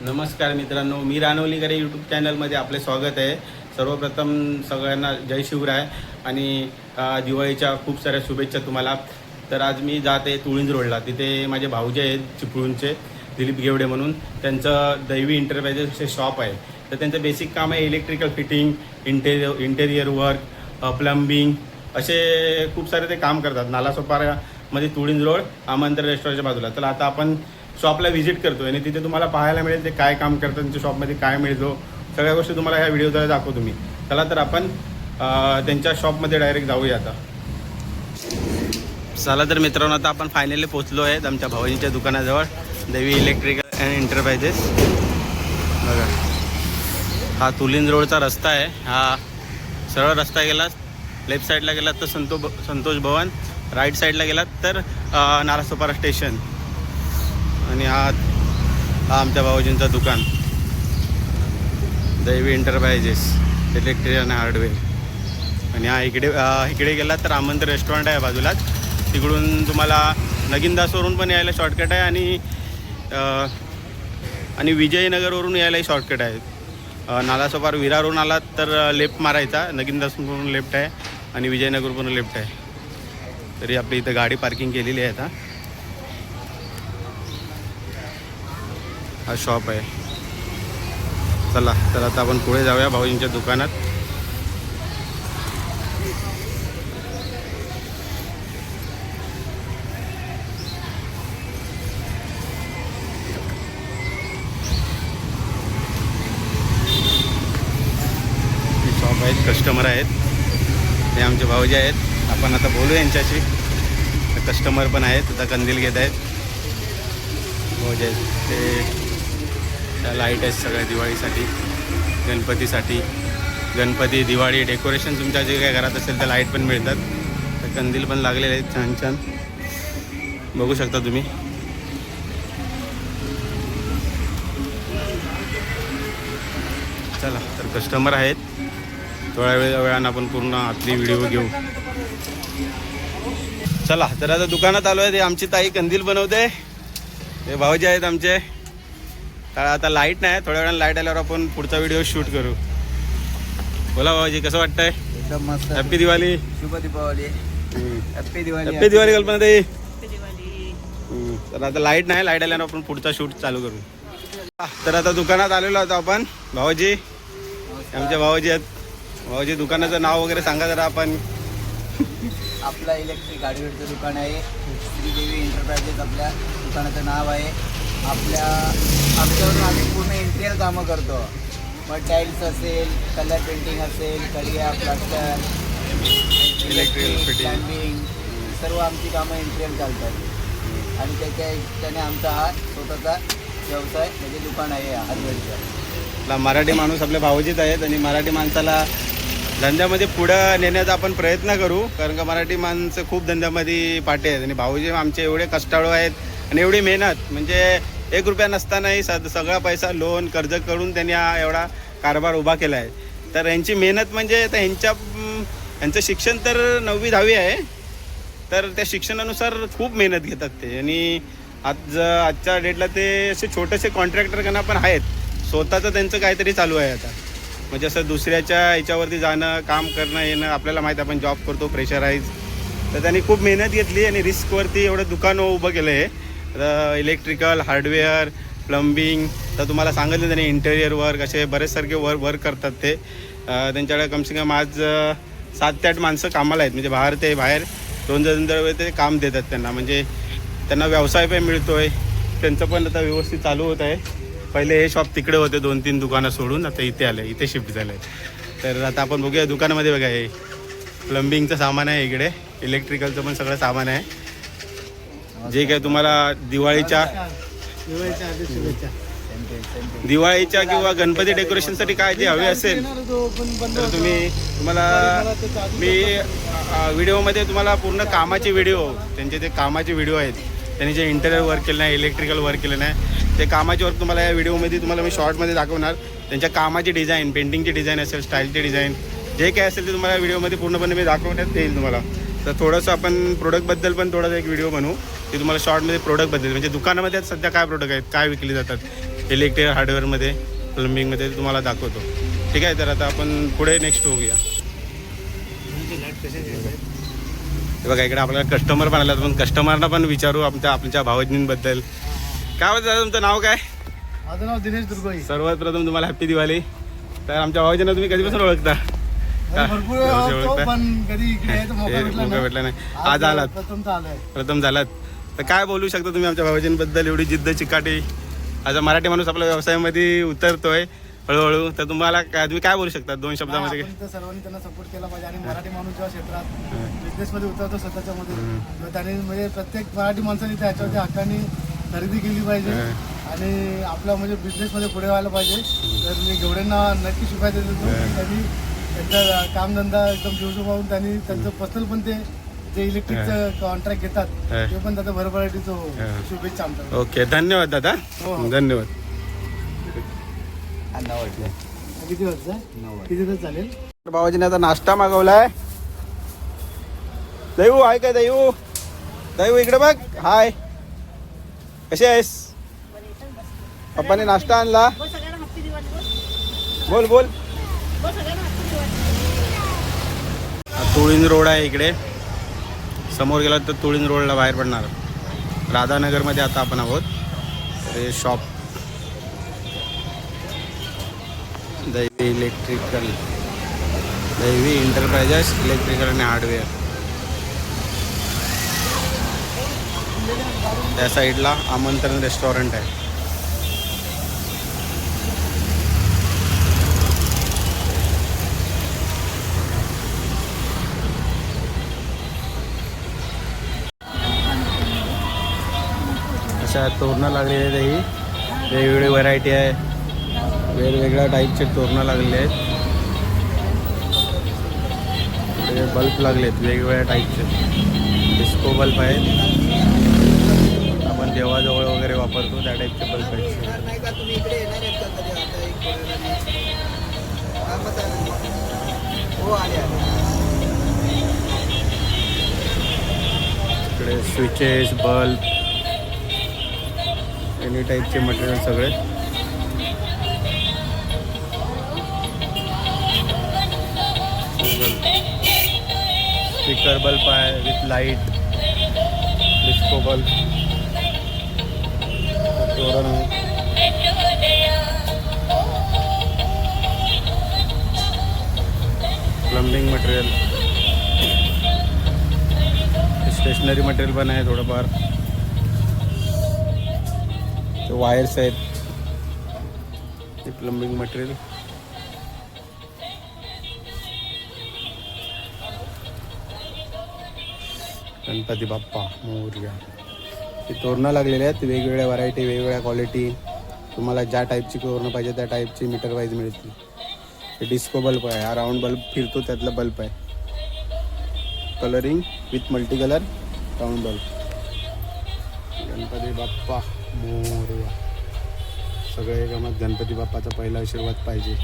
नमस्कार मित्रांनो मी रानवलीकरे यूट्यूब चॅनलमध्ये आपले स्वागत आहे. सर्वप्रथम सगळ्यांना जय शिवराय आणि दिवाळीच्या खूप साऱ्या शुभेच्छा तुम्हाला. तर आज मी जात आहे तुळिंज रोडला. तिथे माझे भाऊजे आहेत चिपळूणचे दिलीप गेवडे म्हणून. त्यांचं दैवी इंटरप्राइजेसचे शॉप आहे. तर त्यांचं बेसिक काम आहे electrical fitting interior interior work plumbing असे खूप सारे ते काम करतात. नालासोपारामध्ये तुळिंज रोड आमंत्र रेस्टॉरंटच्या बाजूला. तर आता आपण शॉपला व्हिजिट करतो आणि तिथे तुम्हाला पाहायला मिळेल ते काय काम करतात त्यांच्या शॉपमध्ये काय मिळतो. सगळ्या गोष्टी तुम्हाला ह्या व्हिडिओद्वारे दाखवतो मी. चला तर आपण त्यांच्या शॉपमध्ये डायरेक्ट जाऊया आता. चला तर मित्रांनो आता आपण फायनली पोचलो आहेत आमच्या भावाजीच्या दुकानाजवळ देवी इलेक्ट्रिकल अँड एंटरप्राइजेस बघा. हा तुलिंद रोडचा रस्ता आहे. हा सरळ रस्ता गेलात लेफ्ट साईडला गेलात तर संतो संतोष भवन राईट साईडला गेलात तर अं, नारासोपारा स्टेशन आणि हा हा आमच्या भाऊजींचं दुकान. दैवी एंटरप्रायजेस इलेक्ट्रिक आणि हार्डवेअर. आणि हा इकडे इकडे गेलात तर आमंत्र रेस्टॉरंट आहे बाजूलाच तिकडून तुम्हाला नगिनदासवरून पण यायला शॉर्टकट आहे आणि आणि विजयनगरवरून यायलाही शॉर्टकट आहे. नालासोपार विरारवरून आलात तर लेफ्ट मारायचा. नगिनदासवरून लेफ्ट आहे आणि विजयनगरवरून लेफ्ट आहे. तरी आपली इथं गाडी पार्किंग केलेली आहे आता. हा शॉप आहे. चला तर आता आपण पुढे जाऊया भाऊजींच्या दुकानात. शॉप आहेत कस्टमर आहेत. हे आमचे भाऊजी आहेत. आपण आता बोलू यांच्याशी. कस्टमर पण आहेत आता कंदील घेत आहेत. भाऊजी आहेत ते त्या लाइट आहेत सगळ्या दिवाळीसाठी गणपतीसाठी. गणपती दिवाळी डेकोरेशन तुमच्या जे काय घरात असेल त्या लाइट पण मिळतात. तर कंदील पण लागलेले आहेत छान छान. बघू शकता तुम्ही. चला तर कस्टमर आहेत. थोड्या वेळ वेळानं आपण पूर्ण आपली व्हिडिओ घेऊ. चला तर आता दुकानात आलो आहे ते आमची ताई कंदील बनवते. हे भाऊजी आहेत आमचे. तर आता लाइट नाही थोड्या वेळानं लाइट आल्यावर आपण पुढचा व्हिडिओ शूट करू. बोला भाऊजी कसं वाटतंय? एकदम मस्त. हॅपी दिवाळी शुभ दीपावली. हॅपी दिवाळी हॅपी दिवाळी कल्पना ताई हम्म, तर आता लाइट नाही लाइट आल्यानं आपण पुढचा शूट चालू करू. तर आता दुकानात आलेलो होतो आपण. भाऊजी आमचे भाऊजी आहेत. भाऊजी दुकानाचं नाव वगैरे सांगा जरा आपण. आपला इलेक्ट्रिक हार्डवेअरचं दुकान आहे. श्रीदेवी एंटरप्राइजेस आपल्या दुकानाचं नाव आहे. आपल्या आमच्यावरून आम्ही पूर्ण इंटिरियर कामं करतो. मग टाईल्स असेल कलर पेंटिंग असेल करिया प्लास्टर fitting. प्लॅम्बिंग सर्व आमची कामं इंटिरियर चालतात आणि त्याच्या त्याने आमचा हा स्वतःचा व्यवसाय म्हणजे दुकान आहे हार्डवेअरचं आपला मराठी माणूस आपल्या भाऊजीत आहेत आणि मराठी माणसाला धंद्यामध्ये पुढं नेण्याचा आपण प्रयत्न करू कारण का मराठी माणसं खूप धंद्यामध्ये पाठी आहेत. आणि भाऊजी आमचे एवढे कष्टाळू आहेत आणि एवढी मेहनत. म्हणजे एक रुपया नसतानाही सद सगळा पैसा लोन कर्ज करून त्यांनी हा एवढा कारभार उभा केला आहे. तर यांची मेहनत म्हणजे आता ह्यांच्या यांचं शिक्षण तर नववी दहावी आहे. तर त्या शिक्षणानुसार खूप मेहनत घेतात ते. आणि आज आजच्या डेटला ते असे छोटेसे कॉन्ट्रॅक्टर त्यांना पण आहेत. स्वतःचं त्यांचं काहीतरी चालू आहे आता. म्हणजे असं दुसऱ्याच्या याच्यावरती जाणं काम करणं येणं आपल्याला माहीत आहे, आपण जॉब करतो प्रेशराईज तर त्यांनी खूप मेहनत घेतली आणि रिस्कवरती एवढं दुकान उभं केलं आहे इलेक्ट्रिकल हार्डवेअर प्लंबिंग तर तुम्हाला सांगितलं त्यांनी इंटेरियर वर्क असे बरेच सारखे वर्क वर्क करतात ते. त्यांच्याकडे कमसे कम आज सात ते आठ माणसं कामाला आहेत. म्हणजे बाहेर ते बाहेर दोन दोन दर ते काम देतात त्यांना. म्हणजे त्यांना व्यवसाय पण मिळतो आहे त्यांचं पण आता व्यवस्थित चालू होत आहे. पहिले हे शॉप तिकडे होते दोन तीन दुकानं सोडून. आता इथे आलं इथे शिफ्ट झालं. आहे तर आता आपण बघूया दुकानामध्ये बघा हे. प्लंबिंगचं सामान आहे इकडे. इलेक्ट्रिकलचं पण सगळं सामान आहे. जे काय तुम्हाला दिवाळीच्या दिवाळीच्या किंवा गणपती डेकोरेशनसाठी काय जे हवे असेल तर तुम्ही तुम्हाला मी व्हिडिओमध्ये तुम्हाला पूर्ण कामाचे व्हिडिओ त्यांचे जे कामाचे व्हिडिओ आहेत त्यांनी जे इंटेरियर वर्क केलं नाही इलेक्ट्रिकल वर्क केलं नाही ते कामाचे वर्क तुम्हाला या व्हिडिओमध्ये तुम्हाला मी शॉर्टमध्ये दाखवणार. त्यांच्या कामाची डिझाईन पेंटिंगची डिझाईन असेल स्टाईलची डिझाईन जे काय असेल ते तुम्हाला व्हिडिओमध्ये पूर्णपणे मी दाखवण्यात येईल तुम्हाला. तर थोडंसं आपण प्रोडक्टबद्दल पण थोडासा एक व्हिडिओ बनवू. की तुम्हाला शॉर्टमध्ये प्रोडक्टबद्दल म्हणजे दुकानामध्ये सध्या काय प्रोडक्ट आहेत? काय विकले जातात? इलेक्ट्रिक हार्डवेअरमध्ये प्लंबिंगमध्ये तुम्हाला दाखवतो. ठीक आहे तर आता आपण पुढे नेक्स्ट होऊया. हे बघा इकडे आपल्याला कस्टमर पण आल्यात पण कस्टमरना पण विचारू आमच्या आमच्या भावजींबद्दल काय होतं दादा तुमचं नाव काय? माझं नाव दिनेश दुर्गोई. सर्वात प्रथम तुम्हाला हॅप्पी दिवाळी. तर आमच्या भावजींना तुम्ही कधीपासून ओळखता? ओळखता? कधी हे भेटला नाही. आज आलात. प्रथम झालात. तर काय बोलू शकता तुम्ही आमच्या भावजींबद्दल एवढी जिद्द चिकाटी. आज मराठी माणूस आपल्या व्यवसायामध्ये उतरतोय हळूहळू. तर तुम्हाला काय तुम्ही काय बोलू शकता दोन शब्दामध्ये? सर्वांनी त्यांना सपोर्ट केला पाहिजे. आणि मराठी माणूस जेव्हा क्षेत्रात बिझनेस मध्ये उतरतो स्वतःच्या मध्ये त्यांनी म्हणजे प्रत्येक मराठी माणसाने त्याच्यावरती हक्काने खरेदी केली पाहिजे. आणि आपला म्हणजे बिझनेस मध्ये पुढे व्हायला पाहिजे. तर मी घेवड्यांना नक्की शुभेच्छा देतो. त्यांनी त्यांचा कामधंदा एकदम जीवसो पाहून त्यांनी त्यांचं पर्सनल पण ते जे इलेक्ट्रिकचं कॉन्ट्रॅक्ट घेतात. ते पण त्याचा भरभराटीचं. शुभेच्छा आमच्या ओके धन्यवाद दादा. हो, हो. धन्यवाद. किती वर्ष किती दिवस चालेल बाबाजीने आता नाश्ता मागवलाय. दैऊ आहे काय दैऊ दैऊ इकडे बघ. हाय. कशी आहेस? पप्पाने नाश्ता आणला. बोल बोल. तुळीन रोड आहे इकडे. समोर गेला तर तुळीन रोडला बाहेर पडणार. राधानगरमध्ये आता आपण आहोत. हे शॉप दैवी इलेक्ट्रिकल. दैवी इंटरप्राइजेस इलेक्ट्रिकल आणि हार्डवेअर त्या साईडला आमंत्रण रेस्टॉरंट आहे. अशा तोरणं लागलेली आहेत ही. वेगवेगळी व्हरायटी आहे. वेगवेगळ्या टाईपचे तोरणं लागलेले आहेत. बल्ब बल्ब लागलेत वेगवेगळ्या टाईपचे डिस्को बल्ब आहेत. आपण देवाजवळ वगैरे वापरतो त्या टाईपचे बल्ब आहेत. इकडे स्विचेस बल्ब एनी टाईपचे मटेरियल सगळे. स्पीकर बल्ब आहे विथ लाइट डिस्को बल्ब तोरण आहे. प्लंबिंग मटेरियल स्टेशनरी मटेरियल पण आहे थोडंफार. वायर्स आहेत. ते प्लंबिंग मटेरियल गणपती बाप्पा मोर्या. ते तोरणं लागलेले आहेत. वेगवेगळ्या व्हरायटी वेगवेगळ्या क्वालिटी तुम्हाला ज्या टाईपची तोरणं पाहिजे त्या टाईपची मीटर वाईज मिळतील. हे डिस्को बल्ब आहे. हा राऊंड बल्ब फिरतो त्यातला बल्ब आहे. Colouring with multi colour round bulb Ganpati Bappa. Morya सगळे गमत गणपती बाप्पाचा पहिला आशीर्वाद पाहिजे.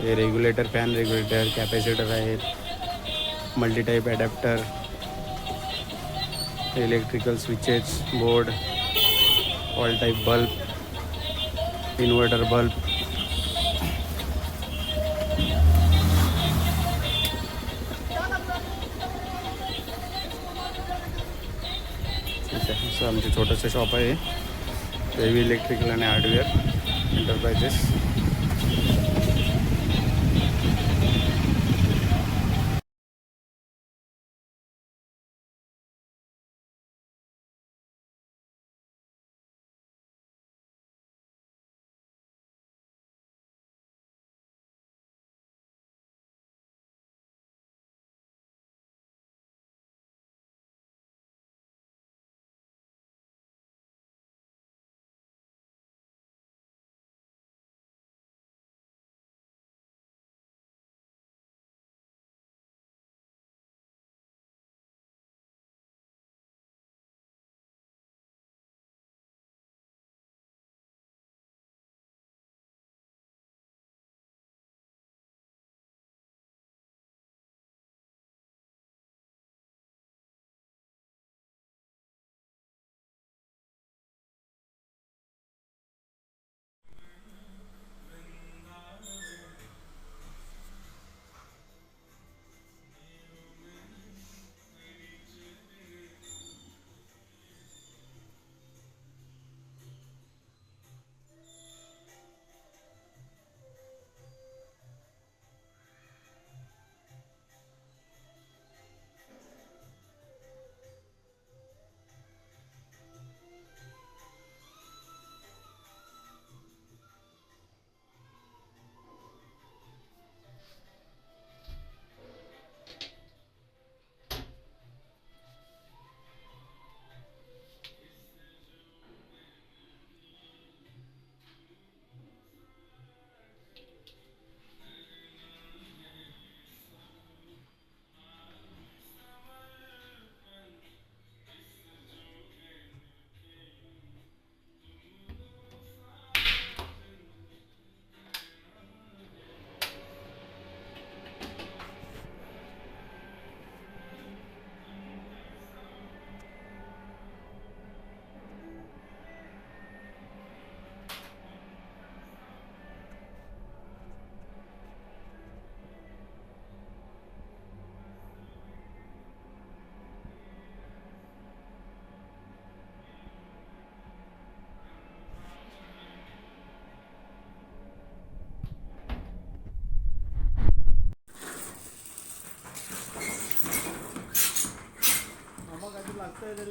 हे रेग्युलेटर फॅन रेग्युलेटर कॅपॅसिटर आहेत. Multi type adapter electrical switches board all type bulb inverter bulb असं आमचे छोटंसं शॉप आहे. देवी इलेक्ट्रिकल आणि हार्डवेअर एंटरप्राइजेस Sayıları